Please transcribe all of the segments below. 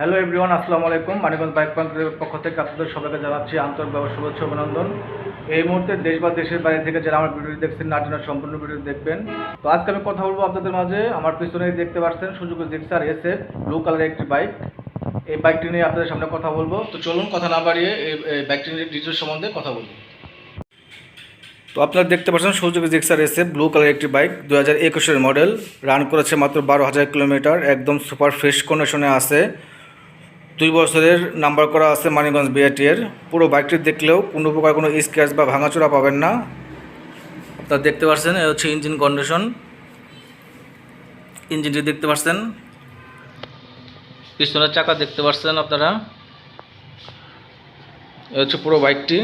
Hello everyone আসসালামু আলাইকুম। Manikganj bike পয়েন্টের পক্ষ থেকে আপনাদের সবাইকে জানাচ্ছি আন্তরিক ব্যবসা শুভেচ্ছা অভিনন্দন। এই মুহূর্তে দেশ বা দেশের বাইরে থেকে যারা আমার ভিডিওটি দেখছেন নাটিনা সম্পূর্ণ ভিডিও দেখবেন। তো আজকে আমি কথা বলব আপনাদের মাঝে। আমার পিছনে দেখতে পাচ্ছেন সুযোগ জিক্সার এস এফ ব্লু কালারের একটি বাইক। এই বাইকটি নিয়ে আপনাদের সামনে কথা বলব। তো চলুন, কথা না বাড়িয়ে এই বাইকটি নিয়ে ডিটেলস সম্বন্ধে কথা বলব তো আপনারা দেখতে পাচ্ছেন সুযোগ জিক্সার এসে ব্লু কালার একটি বাইক। দু হাজার একুশের মডেল। রান করেছে মাত্র বারো হাজার কিলোমিটার। একদম সুপার ফ্রেশ কন্ডিশনে আছে। দুই বছরের নাম্বার করা আছে মানিগঞ্জ বিআরটি এর পুরো বাইকটি দেখলেও কোনো প্রকার কোনো স্ক্র্যাচ বা ভাঙাচোরা পাবেন না। আপনারা দেখতে পাচ্ছেন এ হচ্ছে ইঞ্জিন কন্ডিশন। ইঞ্জিনটি দেখতে পাচ্ছেন পিছনের চাকা দেখতে পাচ্ছেন আপনারা। এ হচ্ছে পুরো বাইকটি।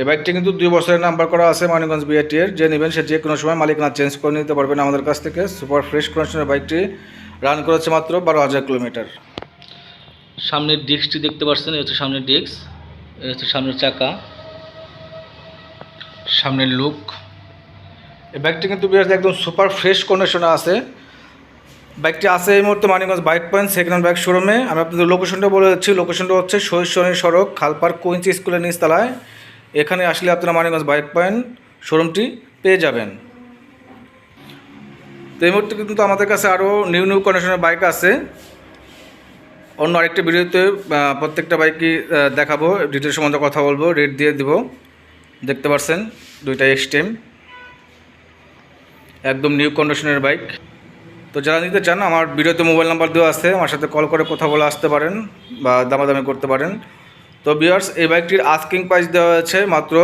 এই বাইকটি কিন্তু দুই বছরের নাম্বার করা আছে মানিগঞ্জ বিআরটি এর যে নেবেন সে যে কোনো সময় মালিকানা চেঞ্জ করে নিতে পারবেন আমাদের কাছ থেকে। সুপার ফ্রেশ কন্ডিশনের বাইকটি রান করেছে মাত্র বারো হাজার কিলোমিটার। সামনের ডিস্কটি দেখতে পাচ্ছেন হচ্ছে সামনের ডিস্ক হচ্ছে সামনের চাকা, সামনের লুক। এই বাইকটি কিন্তু একদম সুপার ফ্রেশ কন্ডিশনে আছে। বাইকটি আছে এই মুহূর্তে Manikganj bike point, second bike শোরুমে। আমি আপনাদের লোকেশনটা বলে দিচ্ছি, লোকেশনটা হচ্ছে শহীদ সড়ক খালপার কোইঞ্চি স্কুলের নিচতলায়। এখানে আসলে আপনারা মানিগঞ্জ বাইক পয়েন্ট শোরুমটি পেয়ে যাবেন। তো এই মুহূর্তে কিন্তু আমাদের কাছে আরও নিউ নিউ কন্ডিশনের বাইক আছে। অন্য আরেকটি ভিডিওতে প্রত্যেকটা বাইকই দেখাবো ডিটেল সম্বন্ধে কথা বলব রেট দিয়ে দিব। দেখতে পাচ্ছেন দুইটা এক্সটেম একদম নিউ কন্ডিশনের বাইক তো যারা নিতে চান, আমার ভিডিওতে মোবাইল নাম্বার দেওয়া আছে, আমার সাথে কল করে কথা বলে আসতে পারেন বা দামাদামি করতে পারেন। তো বিয়ার্স এই বাইকটির আস্কিং প্রাইস দেওয়া হয়েছে মাত্র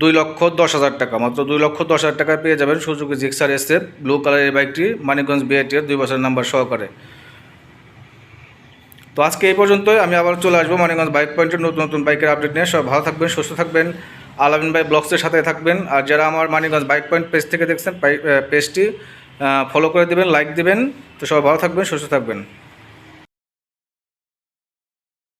দুই লক্ষ দশ হাজার টাকা। মাত্র দুই লক্ষ দশ হাজার টাকায় পেয়ে যাবেন সুজুকি জিক্সার এসে ব্লু কালারের বাইকটি মানিকগঞ্জ বিআইটির দুই বছরের নাম্বার সহকারে। তো আজকে এই পর্যন্তই, আমি আবার চলে আসব মানিকগঞ্জ বাইক পয়েন্টের নতুন নতুন বাইকের আপডেট নিয়ে। সব ভালো থাকবেন, সুস্থ থাকবেন। আলামিন ভাই ব্লগসের সাথে থাকবেন। আর যারা আমার মানিগঞ্জ বাইক পয়েন্ট পেজ থেকে দেখছেন পেজটি ফলো করে দেবেন লাইক দেবেন। তো সবাই ভালো থাকবেন, সুস্থ থাকবেন।